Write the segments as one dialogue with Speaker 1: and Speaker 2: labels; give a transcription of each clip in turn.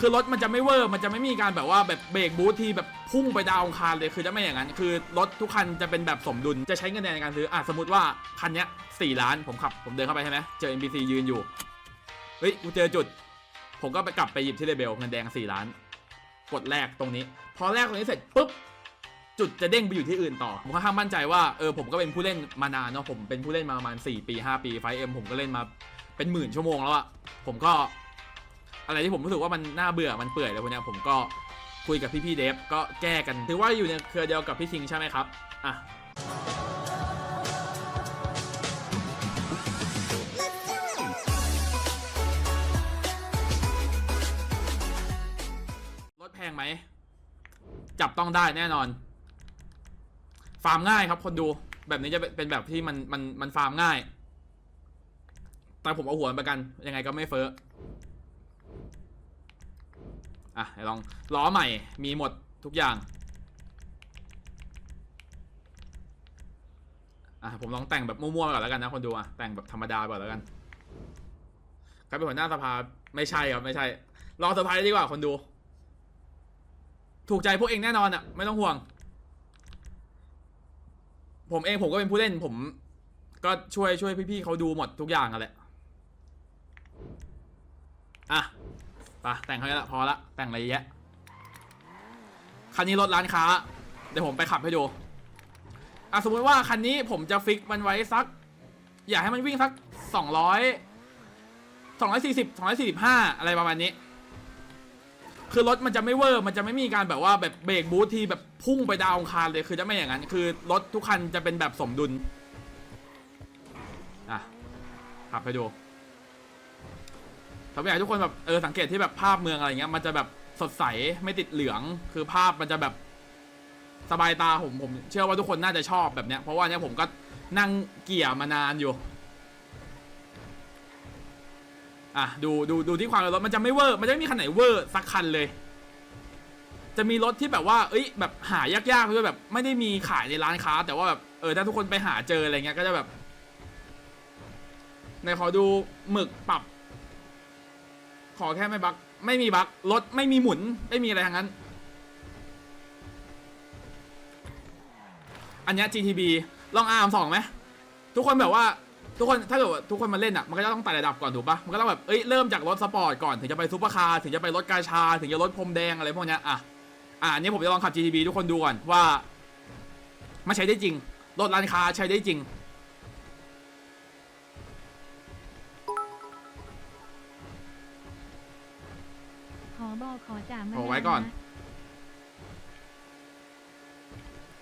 Speaker 1: คือรถมันจะไม่เวอร์ มันจะไม่มีการแบบว่าแบบเบรกบูทที่แบบพุ่งไปดาวองคารเลยคือจะไม่อย่างนั้น คือรถทุกคันจะเป็นแบบสมดุลจะใช้เงินในการซื้ออะสมมติว่าคันเนี้ยสี่ล้านผมขับ ผมเดินเข้าไปใช่ไหมเจอ NPC ยืนอยู่เฮ้ยกูเจอจุด ผมก็ไปกลับไปหยิบที่เลเบลเงินแดงสี่ล้าน กดแรกตรงนี้ พอแรกตรงนี้เสร็จปุ๊บจุดจะเด้งไปอยู่ที่อื่นต่อ ผมค่อนข้างมั่นใจว่าเออผมก็เป็นผู้เล่นมานานเนาะผมเป็นผู้เล่นมาประมาณ4ปี 5 ปีไฟเอ็มผมก็เล่นมาเป็นหมื่นชั่วโมงแล้วอะผมก็ อะไรที่ผมรู้สึกว่ามันน่าเบื่อมันเปื่อยอะไรพวกนี้ผมก็คุยกับพี่ๆเดฟก็แก้กันถือว่าอยู่ในเครือเดียวกับพี่ชิงใช่ไหมครับอะรถแพงไหม จับต้องได้แน่นอน ฟาร์มง่ายครับคนดูแบบนี้จะเป็นแบบที่มันมันมันฟาร์มง่าย แต่ผมเอาหัวมันประกัน ยังไงก็ไม่เฟ้อ อะลองล้อใหม่มีหมดทุกอย่างอะผมลองแต่งแบบมั่วๆก่อนแล้วกันนะคนดูอะแต่งแบบธรรมดาก่อนแล้วกันใครเป็นหัวหน้าสภาไม่ใช่ครับไม่ใช่รอเซอร์ไพรส์ดีกว่าคนดู ถูกใจพวกเองแน่นอนอะไม่ต้องห่วง ผมเองผมก็เป็นผู้เล่นผม ก็ช่วยช่วยพี่ๆเขาดูหมดทุกอย่างกันแหละอะ ไปแต่งเขาละพอละแต่งอะไรเยอะแยะคันนี้รถร้านค้า เดี๋ยวผมไปขับให้ดูอะสมมติว่าคันนี้ผมจะฟิกมันไว้สัก อยากให้มันวิ่งสักสองร้อยสองร้อยสี่สิบสองร้อยสี่สิบห้าอะไรประมาณนี้ คือรถมันจะไม่เวอร์มันจะไม่มีการแบบว่าแบบเบรกบูทที่แบบพุ่งไปดาวองคารเลยคือจะไม่อย่างนั้น คือรถทุกคันจะเป็นแบบสมดุลอะขับไปดู ถ้าอยากให้ทุกคนแบบเออสังเกตที่แบบภาพเมืองอะไรเงี้ยมันจะแบบสดใสไม่ติดเหลืองคือภาพมันจะแบบสบายตาผมผมเชื่อว่าทุกคนน่าจะชอบแบบเนี้ยเพราะว่าเนี้ยผมก็นั่งเกี่ยมานานอยู่อะดูดูดูที่ความเร็วรถมันจะไม่เวอร์มันจะไม่มีคันไหนเวอร์สักคันเลย จะมีรถที่แบบว่า เอ้ยแบบหายากๆด้วยแบบ ไม่ได้มีขายในร้านค้า แต่ว่าแบบเออถ้าทุกคนไปหาเจออะไรเงี้ยก็จะแบบในขอดูหมึกปรับ ขอแค่ไม่บักไม่มีบักรถไม่มีหมุนไม่มีอะไรทั้งนั้น อันนี้ GTB ลองอาร์มสองไหมทุกคนแบบว่าทุกคนถ้าเกิดทุกคนมาเล่นอะมันก็จะต้องไต่ระดับก่อนถูกปะมันก็ต้องแบบเอ้ยเริ่มจากรถสปอร์ตก่อนถึงจะไปซูเปอร์คาร์ถึงจะไปรถกาชา ถึงจะรถพรมแดงอะไรพวกเนี้ยอะอะอันนี้ผมจะลองขับ GTB ทุกคนดูก่อนว่ามันใช้ได้จริงรถร้านค้าใช้ได้จริง
Speaker 2: กขอจ่ามา
Speaker 1: โอ้ไว้ก่อน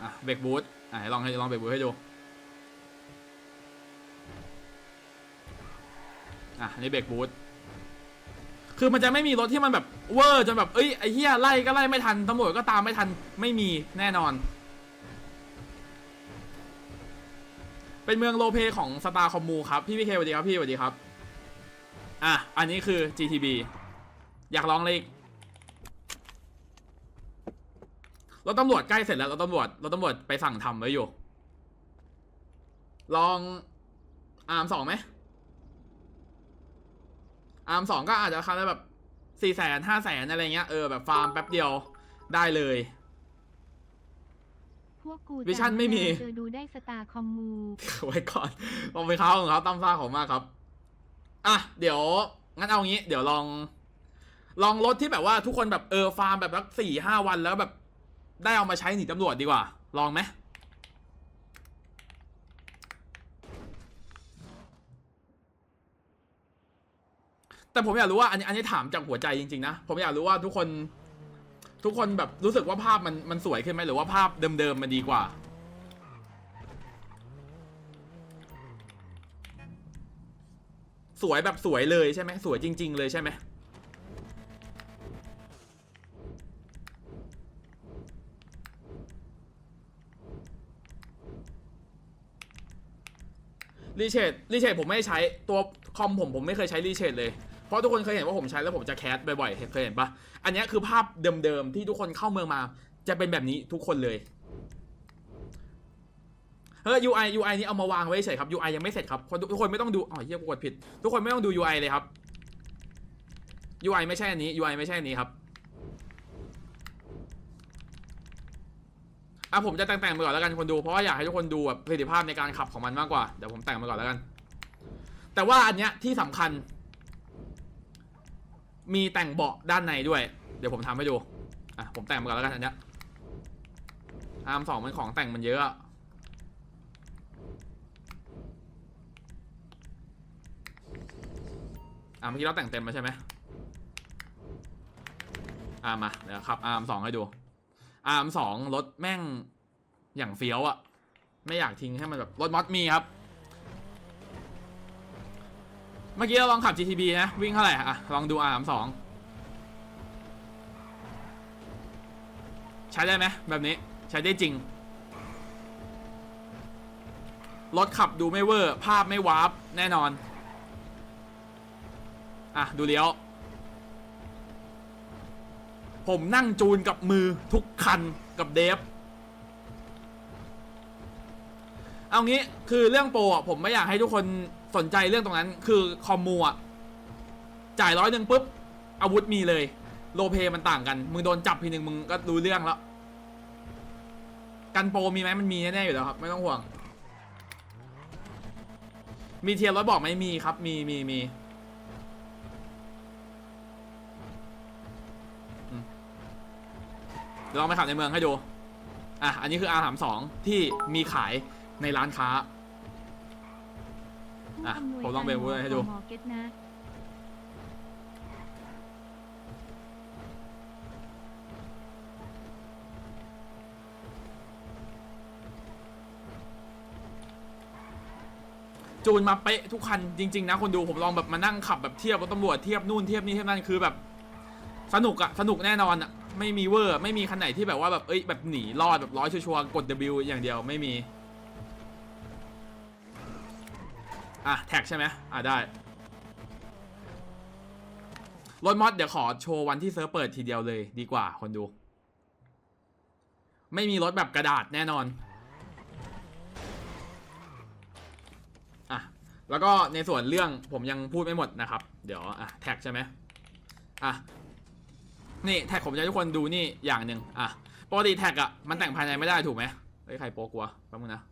Speaker 1: อะเบรกบูทอะลองให้ลองเบรกบูทให้ดู อะอันนี่เบรกบูทคือมันจะไม่มีรถที่มันแบบเวอร์จนแบบเอ้ยไอ้เหี้ยไล่ก็ไล่ไม่ทันตำรวจก็ตามไม่ทันไม่มีแน่นอน เป็นเมืองโลเปของสตาร์คอมมูครับ พี่พี่เคสวัสดีครับพี่สวัสดีครับ อะ อันนี้คือ GTB อยากลองเลยอีก รถตำรวจใกล้เสร็จแล้วรถตำรวจรถตำรวจไปสั่งทำไว้อยู่ ลองอาร์มสองไหมอาร์มสองก็อาจจะราคาได้แบบสี่แสนห้าแสนอะไรเงี้ยเออแบบฟาร์มแป๊บเดียวได้เลย
Speaker 2: พวกกู
Speaker 1: วิชั่นไม่มี
Speaker 2: เจอดูได้สตาร์คอมมู
Speaker 1: ไว้ก่อนลองไปเขาของเขาตั้มซ่าของมากครับ อะ เดี๋ยว งั้นเอางี้ เดี๋ยวลอง ลองรถที่แบบว่าทุกคนแบบเออฟาร์มแบบสักสี่ห้าวันแล้วแบบ ได้เอามาใช้หนีตำรวจดีกว่า ลองไหมแต่ผมอยากรู้ว่าอันนี้อันนี้ถามจากหัวใจจริงๆนะ ผมอยากรู้ว่าทุกคน ทุกคนแบบรู้สึกว่าภาพมันมันสวยขึ้นไหมหรือว่าภาพเดิมๆมันดีกว่า สวยแบบสวยเลยใช่ไหมสวยจริง ๆ เลยใช่ไหม รีเชดรีเชดผมไม่ใช้ตัวคอมผมผมไม่เคยใช้รีเชดเลย เพราะทุกคนเคยเห็นว่าผมใช้แล้วผมจะแคสบ่อยๆเคยเห็นปะอันนี้คือภาพเดิมๆที่ทุกคนเข้าเมืองมา จะเป็นแบบนี้ทุกคนเลยเฮ้ย UI UI นี้เอามาวางไว้เฉยครับ UI ยังไม่เสร็จครับคนทุกคนไม่ต้องดูอ๋อเฮียกดผิด ทุกคนไม่ต้องดู UI เลยครับ UI ไม่ใช่อันนี้ UI ไม่ใช่อันนี้ครับ อะผมจะแต่งๆไปก่อนแล้วกันคนดูเพราะว่าอยากให้ทุกคนดูแบบประสิทธิภาพในการขับของมันมากกว่าเดี๋ยวผมแต่งไปก่อนแล้วกัน แต่ว่าอันเนี้ยที่สำคัญ มีแต่งเบาะด้านในด้วย เดี๋ยวผมทำให้ดูอะผมแต่งไปก่อนแล้วกันอันเนี้ยอาร์มสองมันของแต่งมันเยอะอะอะเมื่อกี้เราแต่งเต็มมาใช่ไหมอะมาเดี๋ยวขับอาร์มสองให้ดู อาร์มสองรถแม่งอย่างเฟี้ยวอะไม่อยากทิ้งให้มันแบบรถมอสมีครับ เมื่อกี้เราลองขับ GTB นะ วิ่งเท่าไหร่อะลองดูอาร์มสองใช้ได้ไหมแบบนี้ใช้ได้จริง รถขับดูไม่เวอร์ ภาพไม่วาร์ปแน่นอน อะ ดูเลี้ยว ผมนั่งจูนกับมือทุกคันกับเดฟ เอางี้คือเรื่องโปรอะผมไม่อยากให้ทุกคนสนใจเรื่องตรงนั้น คือคอมมูอะจ่ายร้อยหนึ่งปุ๊บ อาวุธมีเลย โลเพมันต่างกัน มึงโดนจับทีหนึ่งมึงก็รู้เรื่องแล้ว กันโปรมีไหมมันมีแน่ๆอยู่แล้วครับ ไม่ต้องห่วง มีเทียร์รถบอกไหมมีครับ มีมีมี ดี๋ยวลองไปขับในเมืองให้ดู อะ อันนี้คือ R32 ที่มีขายในร้านค้า อะ ผมลองเบรกมือให้ดู จูนมาเป๊ะทุกคันจริง ๆ นะคนดูผมลองแบบมานั่งขับแบบเทียบรถตำรวจเทียบนู่นเทียบนี่เทียบนั่นคือแบบ สนุกอะสนุกแน่นอนอะ ไม่มีเวอร์ไม่มีคันไหนที่แบบว่าแบบเอ้ยแบบหนีรอดแบบร้อยชัวร์ๆกด W อย่างเดียวไม่มี อะแท็กใช่ไหมอะได้รถมอสเดี๋ยวขอโชว์วันที่เซิร์ฟเปิดทีเดียวเลยดีกว่าคนดู ไม่มีรถแบบกระดาษแน่นอนอะแล้วก็ในส่วนเรื่องผมยังพูดไม่หมดนะครับ เดี๋ยวอะแท็กใช่ไหมอะ นี่แท็กผมจะให้ทุกคนดูนี่อย่างหนึ่งอะปกติแท็กอะมันแต่งภายในไม่ได้ถูกไหมเฮ้ยใครโป๊กวะแป๊บนึงนะ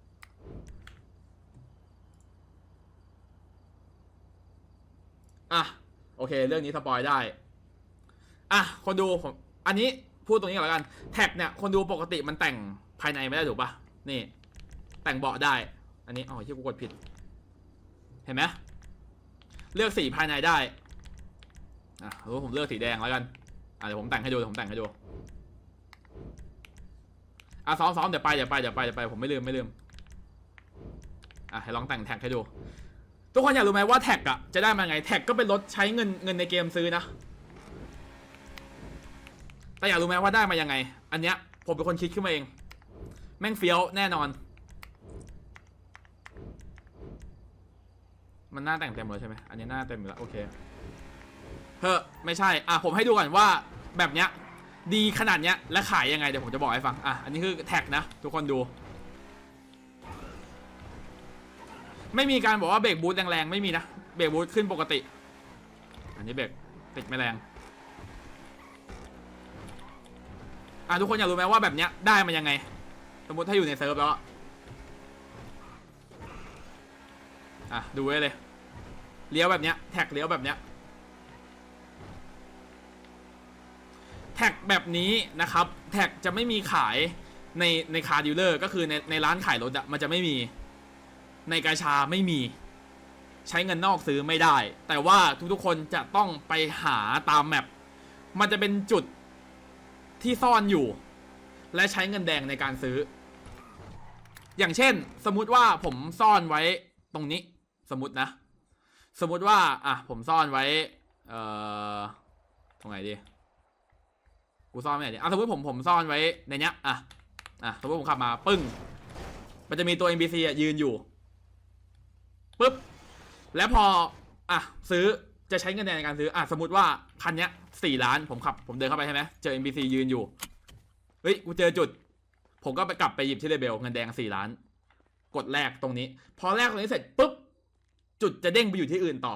Speaker 1: อะโอเค เรื่องนี้สปอยได้อะคนดูผมอันนี้พูดตรงนี้ก่อนแล้วกันแท็กเนี่ยคนดูปกติมันแต่งภายในไม่ได้ถูกปะนี่ แต่งเบาะได้ อันนี้อ๋อที่กูกดผิด เห็นไหมเลือกสีภายในได้อะรู้ผมเลือกสีแดงแล้วกัน อะเดี๋ยวผมแต่งให้ดูเดี๋ยวผมแต่งให้ดูอะซ้อมซ้อมเดี๋ยวไปเดี๋ยวไปเดี๋ยวไปเดี๋ยวไปผมไม่ลืมไม่ลืมอะให้ลองแต่งแท็กให้ดู ทุกคนอยากรู้ไหมว่าแท็กอะจะได้มาไงแท็กก็เป็นรถใช้เงินเงินในเกมซื้อนะแต่อยากรู้ไหมว่าได้มายังไง อันเนี้ยผมเป็นคนคิดขึ้นมาเอง แม่งเฟี้ยวแน่นอน มันหน้าแต่งเต็มเลยใช่ไหมอันนี้หน้าเต็มอยู่แล้วโอเคเฮ้อไม่ใช่อะผมให้ดูก่อนว่า แบบเนี้ยดีขนาดเนี้ยและขายยังไงเดี๋ยวผมจะบอกให้ฟังอะอันนี้คือแท็กนะ ทุกคนดู ไม่มีการบอกว่าเบรกบูทแรงๆไม่มีนะเบรกบูทขึ้นปกติ อันนี้เบรกติดไม่แรงอะทุกคนอยากรู้ไหมว่าแบบเนี้ยได้มายังไง สมมติถ้าอยู่ในเซิร์ฟแล้วอะดูไว้เลยเลี้ยวแบบเนี้ยแท็กเลี้ยวแบบเนี้ย แท็กแบบนี้นะครับ แท็กจะไม่มีขายในในคาร์ดิวเลอร์ก็คือในในร้านขายรถอะมันจะไม่มี ในกาชาไม่มี ใช้เงินนอกซื้อไม่ได้ แต่ว่าทุกๆคนจะต้องไปหาตามแมปมันจะเป็นจุดที่ซ่อนอยู่ และใช้เงินแดงในการซื้อ อย่างเช่น สมมุติว่าผมซ่อนไว้ตรงนี้ สมมตินะ สมมุติว่า อะ ผมซ่อนไว้ เอ่อ ตรงไหนดี กูซ่อนไว้ไหนดีอะสมมติผมผมซ่อนไว้ในเนี้ยอะอะสมมติผมขับมาปึ้ง มันจะมีตัว NPC อะยืนอยู่ปุ๊บแล้วพออะซื้อจะใช้เงินแดงในการซื้ออะสมมติว่าคันเนี้ยสี่ล้านผมขับ ผมเดินเข้าไปใช่ไหมเจอ NPC ยืนอยู่เฮ้ยกูเจอจุด ผมก็ไปกลับไปหยิบที่เลเบลเงินแดงสี่ล้าน กดแลกตรงนี้ พอแลกตรงนี้เสร็จปุ๊บจุดจะเด้งไปอยู่ที่อื่นต่อ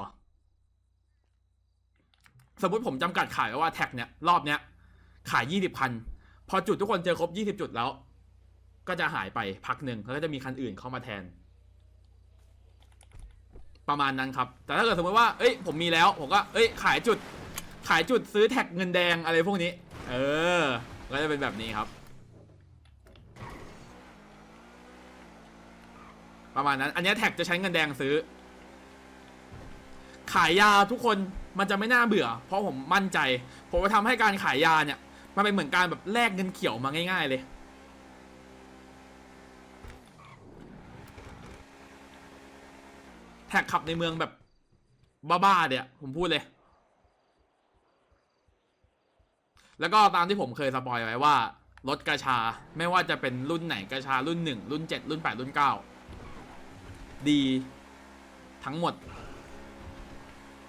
Speaker 1: สมมติผมจำกัดขายว่าแท็กเนี่ยรอบเนี้ย ขายยี่สิบคัน พอจุดทุกคนเจอครบยี่สิบจุดแล้ว ก็จะหายไปพักหนึ่งแล้วก็จะมีคันอื่นเข้ามาแทน ประมาณนั้นครับ แต่ถ้าเกิดสมมติว่าเอ้ยผมมีแล้วผมก็เอ้ย ขายจุด ขายจุดซื้อแท็กเงินแดงอะไรพวกนี้ เออก็จะเป็นแบบนี้ครับประมาณนั้น อันนี้แท็กจะใช้เงินแดงซื้อ ขายยาทุกคนมันจะไม่น่าเบื่อ เพราะผมมั่นใจ ผมจะทำให้การขายยาเนี่ย มันเป็นเหมือนการแบบแลกเงินเขียวมาง่าย ๆ เลย แท็กขับในเมืองแบบบ้าๆเนี่ยผมพูดเลย แล้วก็ตามที่ผมเคยสปอยไว้ว่า รถกระชาไม่ว่าจะเป็นรุ่นไหนกระชารุ่นหนึ่งรุ่นเจ็ดรุ่นแปดรุ่นเก้าดีทั้งหมด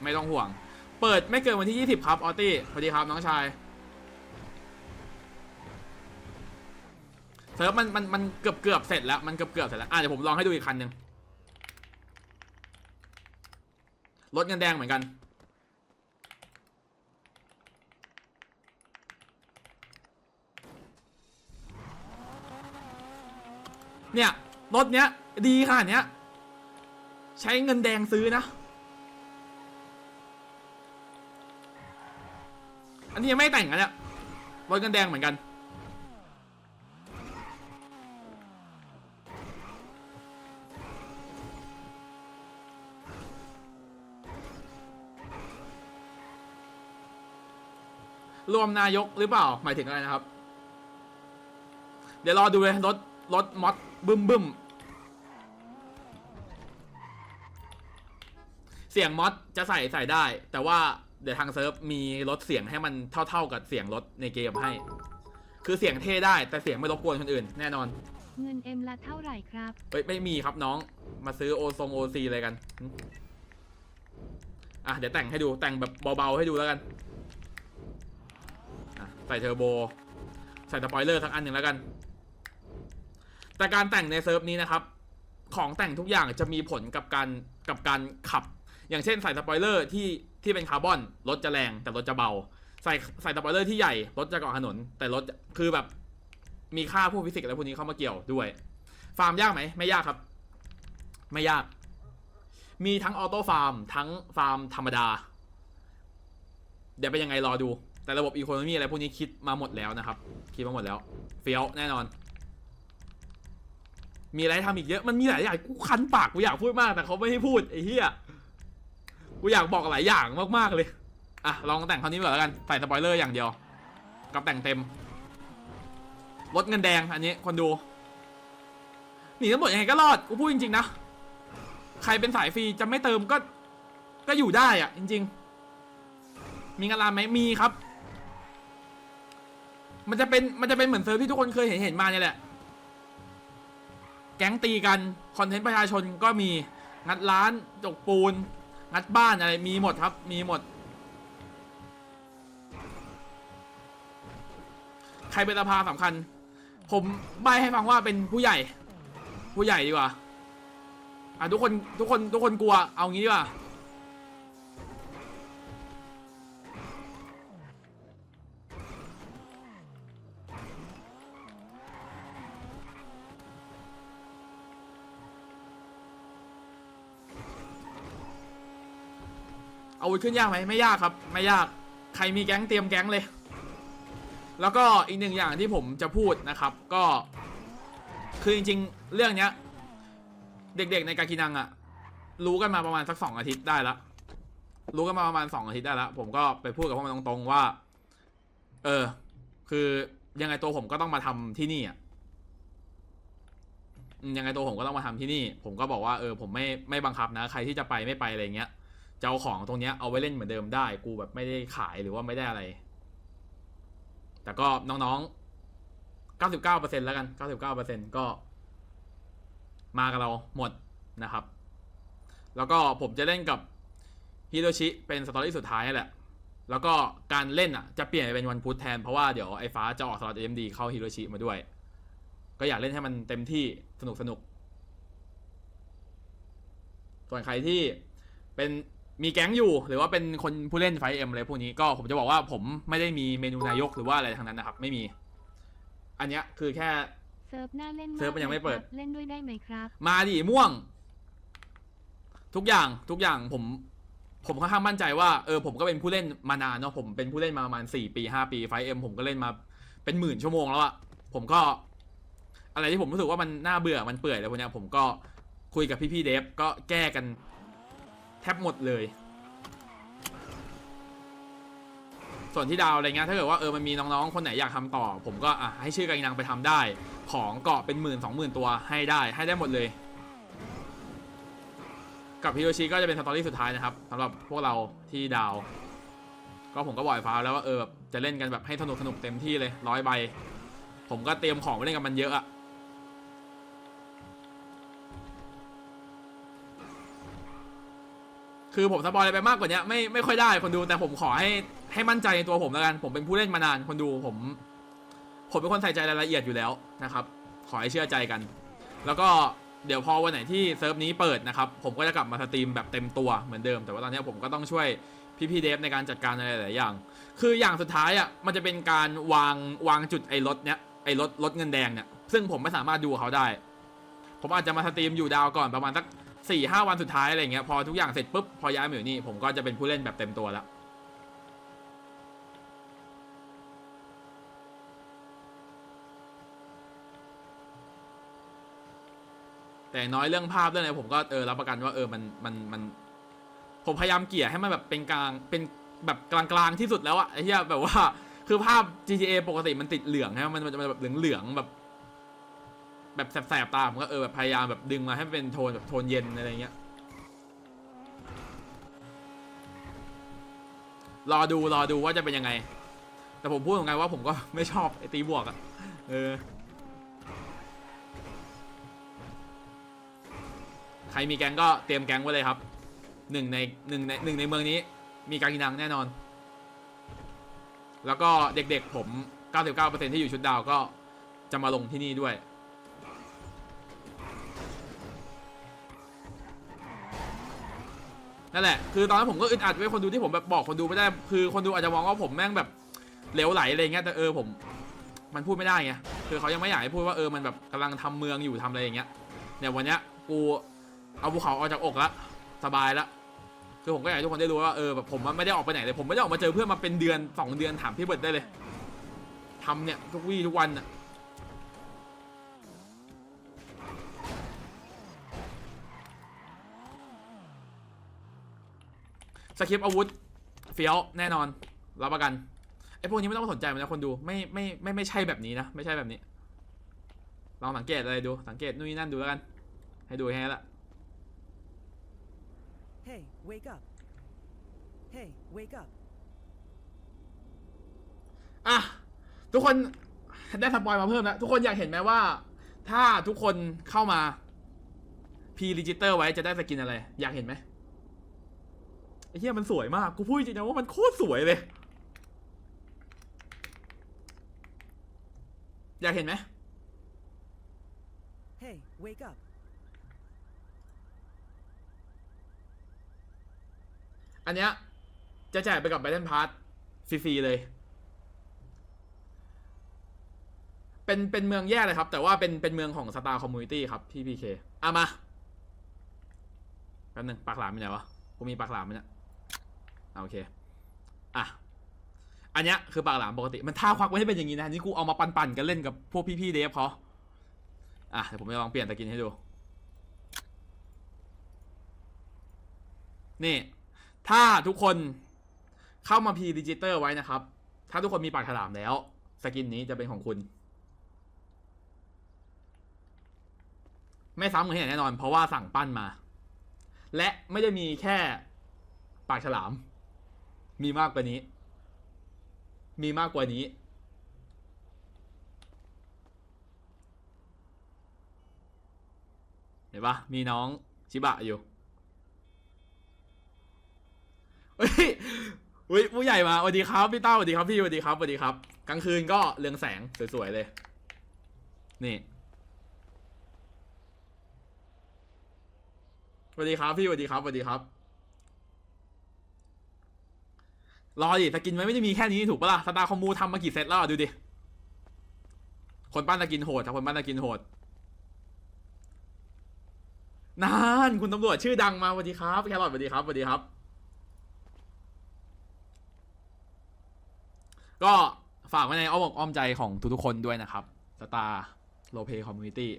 Speaker 1: ไม่ต้องห่วง เปิดไม่เกินวันที่ 20 ครับ ออตตี้สวัสดีครับน้องชาย เซิร์ฟมันมันมันเกือบเกือบเสร็จแล้วมันเกือบเกือบเสร็จแล้วอะเดี๋ยวผมลองให้ดูอีกคันหนึ่งรถเงินแดงเหมือนกัน เนี่ยรถเนี้ย ดีขนาดเนี้ย ใช้เงินแดงซื้อนะ อันนี้ยังไม่แต่งกันเนี่ยรถเงินแดงเหมือนกัน รวมนายกหรือเปล่า หมายถึงอะไรนะครับ เดี๋ยวรอดูเลยรถรถมอดบึ้มบึ้มเสียงมอดจะใส่ใส่ได้ แต่ว่าเดี๋ยวทางเซิร์ฟมีลดเสียงให้มันเท่า ๆกับเสียงรถในเกมให้ คือเสียงเท่ได้ แต่เสียงไม่รบกวนคนอื่น แน่นอน
Speaker 2: เงินเอ็มละเท่าไหร่ครับ
Speaker 1: เอ้ยไม่มีครับน้อง มาซื้อโอซงโอซีอะไรกันหึอะเดี๋ยวแต่งให้ดูแต่งแบบเบาๆให้ดูแล้วกันอะ ใส่เทอร์โบ ใส่สปอยเลอร์สักอันหนึ่งแล้วกัน แต่การแต่งในเซิร์ฟนี้นะครับ ของแต่งทุกอย่างจะมีผลกับการกับการขับ อย่างเช่นใส่สปอยเลอร์ที่ที่เป็นคาร์บอนรถจะแรงแต่รถจะเบา ใส่ใส่สปอยเลอร์ที่ใหญ่รถจะเกาะถนน แต่รถคือแบบมีค่าพวกฟิสิกส์อะไรพวกนี้เข้ามาเกี่ยวด้วย ฟาร์มยากไหมไม่ยากครับ ไม่ยาก มีทั้งออโต้ฟาร์มทั้งฟาร์มธรรมดา เดี๋ยวเป็นยังไงรอดู แต่ระบบอีโคโนมีอะไรพวกนี้คิดมาหมดแล้วนะครับ คิดมาหมดแล้ว เฟี้ยวแน่นอน มีอะไรทำอีกเยอะ มันมีหลายอย่างกูคันปากกูอยากพูดมากแต่เขาไม่ให้พูดไอ้เหี้ยกูอยากบอกหลายอย่างมากๆเลยอะลองแต่งเท่านี้ก่อนแล้วกันใส่สปอยเลอร์อย่างเดียวกับแต่งเต็มลดเงินแดงอันนี้คนดูหนีตำรวจยังไงก็รอดกูพูดจริงๆนะใครเป็นสายฟรีจะไม่เติมก็ ก็อยู่ได้อะจริง ๆ มีงานราไหมมีครับ มันจะเป็นมันจะเป็นเหมือนเซิร์ฟที่ทุกคนเคยเห็นเห็นมาเนี่ยแหละ แก๊งตีกันคอนเทนต์ประชาชนก็มีงัดร้านจกปูน งัดบ้านอะไรมีหมดครับ มีหมด ใครเป็นสภาสำคัญ ผมใบให้ฟังว่าเป็นผู้ใหญ่ ผู้ใหญ่ดีกว่า อะทุกคนทุกคนทุกคนกลัวเอางี้ดีกว่า อาวุธขึ้นยากไหมไม่ยากครับ ไม่ยากใครมีแก๊งเตรียมแก๊งเลย แล้วก็อีกหนึ่งอย่างที่ผมจะพูดนะครับ ก็คือจริงๆ เรื่องเนี้ย เด็กๆในกากินังอะรู้กันมาประมาณสักสองอาทิตย์ได้ละรู้กันมาประมาณสองอาทิตย์ได้ละผมก็ไปพูดกับพวกมันตรงๆว่า เออ คือยังไงตัวผมก็ต้องมาทำที่นี่อะยังไงตัวผมก็ต้องมาทำที่นี่ ผมก็บอกว่าเออผมไม่ไม่บังคับนะ ใครที่จะไปไม่ไปอะไรเงี้ย จะเอาของตรงเนี้ยเอาไว้เล่นเหมือนเดิมได้ กูแบบไม่ได้ขายหรือว่าไม่ได้อะไร แต่ก็น้องๆ 99%แล้วกัน 99%ก็ มากับเราหมดนะครับ แล้วก็ผมจะเล่นกับฮิโรชิเป็นสตอรี่สุดท้ายนั่แหละ แล้วก็การเล่นอะจะเปลี่ยนเป็นวันพุธแทน เพราะว่าเดี๋ยวไอ้ฟ้าจะออกสล็อตเอ็มดีเข้าฮิโรชิมาด้วย ก็อยากเล่นให้มันเต็มที่สนุกสนุกส่วนใครที่เป็น มีแก๊งอยู่หรือว่าเป็นคนผู้เล่นไฟเอ็มอะไรพวกนี้ก็ผมจะบอกว่าผมไม่ได้มีเมนูนายกหรือว่าอะไรทั้งนั้นนะครับ ไม่มี อันเนี้ยคือแค่
Speaker 2: เซิร์ฟหน้าเล่น
Speaker 1: เซิร์ฟมันยังไม่เปิด
Speaker 2: ลครับเล่นด้วยได้ไหมครับ
Speaker 1: มาดิม่วง ทุกอย่างทุกอย่างผม ผมค่อนข้างมั่นใจว่าเออผมก็เป็นผู้เล่นมานานเนาะผมเป็นผู้เล่นมาประมาณสี่ปีห้าปีไฟเอ็มผมก็เล่นมาเป็นหมื่นชั่วโมงแล้วอะผมก็ อะไรที่ผมรู้สึกว่ามันน่าเบื่อมันเปื่อยอะไรพวกเนี้ยผมก็คุยกับพี่ๆเดฟก็แก้กัน แทบหมดเลย ส่วนที่ดาวอะไรเงี้ยถ้าเกิดว่าเออมันมีน้องๆคนไหนอยากทำต่อ ผมก็อะให้ชื่อกันนางไปทำได้ ของเกาะเป็นหมื่นสองหมื่นตัวให้ได้ให้ได้หมดเลย กับฮิโรชิก็จะเป็นสตอรี่สุดท้ายนะครับสำหรับพวกเราที่ดาว ก็ผมก็บอกไอ้ฟ้าแล้วว่าเออแบบจะเล่นกันแบบให้สนุกสนุกเต็มที่เลยร้อยใบผมก็เตรียมของไว้เล่นกับมันเยอะอะ คือผมสปอยอะไรไปมากกว่านี้ไม่ไม่ค่อยได้คนดูแต่ผมขอให้ให้มั่นใจในตัวผมแล้วกัน ผมเป็นผู้เล่นมานานคนดูผม ผมเป็นคนใส่ใจรายละเอียดอยู่แล้วนะครับ ขอให้เชื่อใจกัน แล้วก็เดี๋ยวพอวันไหนที่เซิร์ฟนี้เปิดนะครับ ผมก็จะกลับมาสตรีมแบบเต็มตัวเหมือนเดิม แต่ว่าตอนนี้ผมก็ต้องช่วยพี่พี่เดฟในการจัดการอะไรหลายอย่าง คืออย่างสุดท้ายอะมันจะเป็นการวางวางจุดไอ้รถเนี้ยไอ้รถรถเงินแดงเนี่ยซึ่งผมไม่สามารถดูเขาได้ ผมอาจจะมาสตรีมอยู่ดาวก่อนประมาณสัก สี่ห้าวันสุดท้ายอะไรเงี้ยพอทุกอย่างเสร็จปุ๊บพอย้ายมาอยู่นี่ผมก็จะเป็นผู้เล่นแบบเต็มตัวแล้วแต่น้อยเรื่องภาพเรื่องอะไรผมก็เออรับประกันว่าเออมันมันมัน ผมพยายามเกลี่ยให้มันแบบเป็นกลางเป็นแบบกลางๆที่สุดแล้วอะไอ้เหี้ยแบบว่า คือภาพ GTA ปกติมันติดเหลืองใช่ไหมมันมันจะแบบเหลืองๆแบบ แบบแสบๆตาผมก็เออแบบพยายามแบบดึงมาให้มันเป็นโทนแบบโทนเย็นอะไรเงี้ย รอดูรอดูว่าจะเป็นยังไง แต่ผมพูดตรงไงว่าผมก็ไม่ชอบไอตีบวกอะเออ ใครมีแก๊งก็เตรียมแก๊งไว้เลยครับหนึ่งในหนึ่งในหนึ่งในเมืองนี้มีการกินังแน่นอน แล้วก็เด็กๆผม 99%ที่อยู่ชุดดาวก็จะมาลงที่นี่ด้วย นั่นแหละ คือตอนนั้นผมก็อึดอัดไว้คนดูที่ผมแบบบอกคนดูไม่ได้ คือคนดูอาจจะมองว่าผมแม่งแบบเหลวไหลอะไรเงี้ย แต่เออผม มันพูดไม่ได้ไง คือเขายังไม่อยากให้พูดว่าเออมันแบบกำลังทำเมืองอยู่ทำอะไรอย่างเงี้ย เนี่ยวันเนี้ยกูเอาภูเขาออกจากอกละสบายละ คือผมก็อยากให้ทุกคนได้รู้ว่าเออแบบผมไม่ได้ออกไปไหนเลย ผมไม่ได้ออกมาเจอเพื่อนมาเป็นเดือนสองเดือนถามพี่เบิร์ดได้เลยทำเนี่ยทุกวี่ทุกวันอะ สคริปต์อาวุธเฟี้ยวแน่นอนรับประกันไอ้พวกนี้ไม่ต้องมาสนใจมันนะคนดูไม่ไม่ไม่ไม่ใช่แบบนี้นะ ไม่ใช่แบบนี้ลองสังเกตอะไรดูสังเกตนู่นนี่นั่นดูแล้วกัน ให้ดูแค่นั้นละ
Speaker 3: Hey, wake up. Hey, wake up.
Speaker 1: อะทุกคนได้สปอยมาเพิ่มแล้วทุกคนอยากเห็นไหมว่า ถ้าทุกคนเข้ามาพีรีจิเตอร์ไว้จะได้สกินอะไร อยากเห็นไหมไอ้ เหี้ยมันสวยมาก กูพูดจริงๆนะว่ามันโคตรสวยเลย อยากเห็นไหม
Speaker 3: Hey, wake up.
Speaker 1: อันเนี้ยจะแจกไปกับ Battle Pass ฟรีๆเลย เป็นเป็นเมืองแยกเลยครับ แต่ว่าเป็นเป็นเมืองของ Star Community ครับพี่พีเคอะมาแป๊บนึงปากหลามมีไหนวะ กูมีปากหลามไหมเนี่ยอะ โอเค อะ อันเนี้ยคือปากหลามปกติ มันท่าควักไว้ให้เป็นอย่างนี้นะ นี่กูเอามาปั่นๆกันเล่นกับพวกพี่ๆเดฟเขาอะเดี๋ยวผมจะลองเปลี่ยนตะกินให้ดู นี่ ถ้าทุกคนเข้ามาพีดิจิเตอร์ไว้นะครับ ถ้าทุกคนมีปากฉลามแล้ว สกินนี้จะเป็นของคุณ ไม่ซ้ำกันที่ไหนแน่นอน เพราะว่าสั่งปั้นมา และไม่ได้มีแค่ปากฉลาม มีมากกว่านี้ มีมากกว่านี้ เห็นปะมีน้องชิบะอยู่เฮ้ยเฮ้ยผู้ใหญ่มาสวัสดีครับพี่เต้าสวัสดีครับพี่สวัสดีครับสวัสดีครับ กลางคืนก็เรืองแสงสวยๆเลย นี่สวัสดีครับพี่สวัสดีครับสวัสดีครับ รอดิสกินมันไม่ได้มีแค่นี้ถูกปะล่ะสตาร์คอมมูทำมากี่เซตแล้วดูดิคนปั้นสกินโหดครับคนปั้นสกินโหดนานคุณตำรวจชื่อดังมาสวัสดีครับแครอทสวัสดีครับสวัสดีครับ ก็ฝากไว้ในอ้อมอกอ้อมใจของทุกๆคนด้วยนะครับสตาร์โลเ y คอมมูนิตี้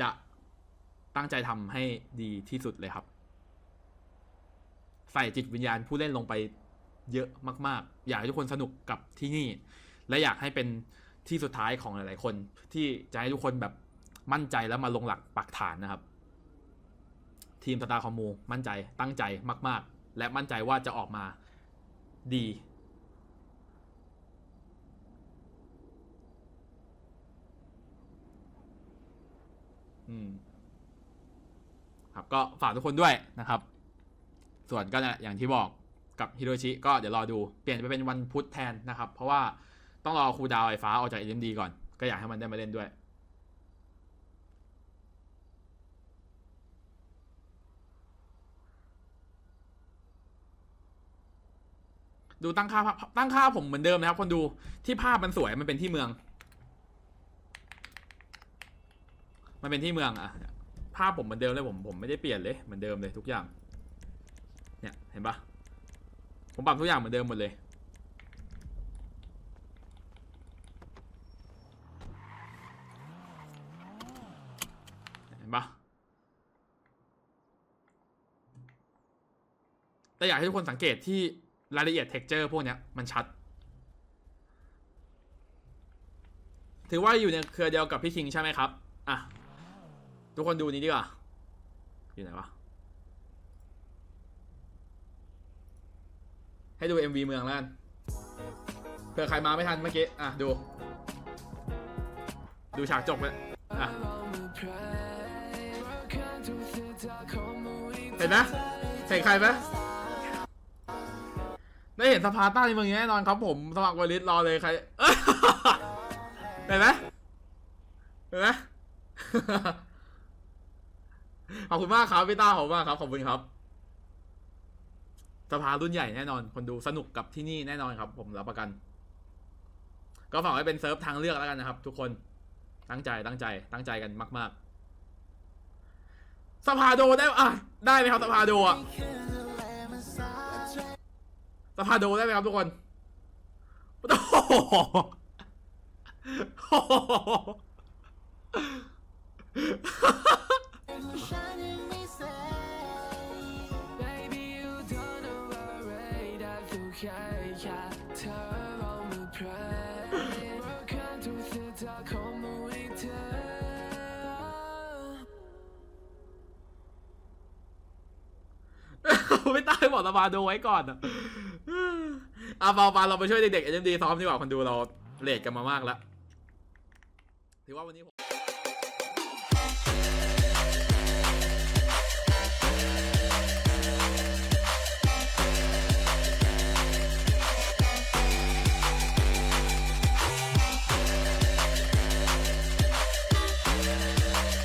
Speaker 1: จะตั้งใจทำให้ดีที่สุดเลยครับ ใส่จิตวิญญาณผู้เล่นลงไปเยอะมากๆ อยากให้ทุกคนสนุกกับที่นี่ และอยากให้เป็นที่สุดท้ายของหลาย ๆ คน ที่จะให้ทุกคนแบบมั่นใจแล้วมาลงหลักปักฐานนะครับ ทีมสตาร์คอมูมั่นใจตั้งใจมาก ๆ และมั่นใจว่าจะออกมาดีอืมครับก็ฝากทุกคนด้วยนะครับ ส่วนก็เนี่ยอย่างที่บอกกับฮิโรชิก็เดี๋ยวรอดูเปลี่ยนไปเป็นวันพุธแทนนะครับ เพราะว่าต้องรอครูดาวไฟฟ้าออกจากเอ็มดีก่อน ก็อยากให้มันได้มาเล่นด้วยดูตั้งค่าตั้งค่าผมเหมือนเดิมนะครับ คนดูที่ภาพมันสวยมันเป็นที่เมือง มันเป็นที่เมืองอะภาพผมเหมือนเดิมเลยผมผมไม่ได้เปลี่ยนเลยเหมือนเดิมเลยทุกอย่าง เนี่ย เห็นปะผมปรับทุกอย่างเหมือนเดิมหมดเลย เห็นปะแต่อยากให้ทุกคนสังเกตที่รายละเอียด texture พวกนี้มันชัด ถือว่าอยู่ในเครือเดียวกับพี่คิงใช่ไหมครับ อะ ทุกคนดูนี้ดีกว่า อยู่ไหนวะ ให้ดู MV เมืองแล้วกันเผื่อใครมาไม่ทันเมื่อกี้ อะ ดู ดูฉากจบเลยอะ เห็นไหมเห็นใครไหมได้เห็นสภาต้าในเมืองนี้แน่นอนครับผมสมัครวอลิสรอเลยใครเห็นไหมเห็นไหมขอบคุณมากครับพี่ต้าขอบคุณมากครับ ขอบคุณครับ สภารุ่นใหญ่แน่นอน คนดูสนุกกับที่นี่แน่นอนครับ ผมรับประกัน ก็ฝากไว้เป็นเซิร์ฟทางเลือกแล้วกันนะครับ ทุกคนตั้งใจตั้งใจ ตั้งใจกันมาก ๆ สภาโดได้อะได้ไหมครับสภาโดอะสภาโดได้ไหมครับทุกคนโอ้โห
Speaker 4: ได้ทุกอยางแค่เธอเอามือ pray Welcome to the dark community
Speaker 1: ไม่ตายบอกสภาโดไว้ก่อนอะอะเบาเราไปช่วยเด็กๆเอ็มดีซ้อมดีกว่าคนดูเราเลทกันมามากแล้วถือว่าวันนี้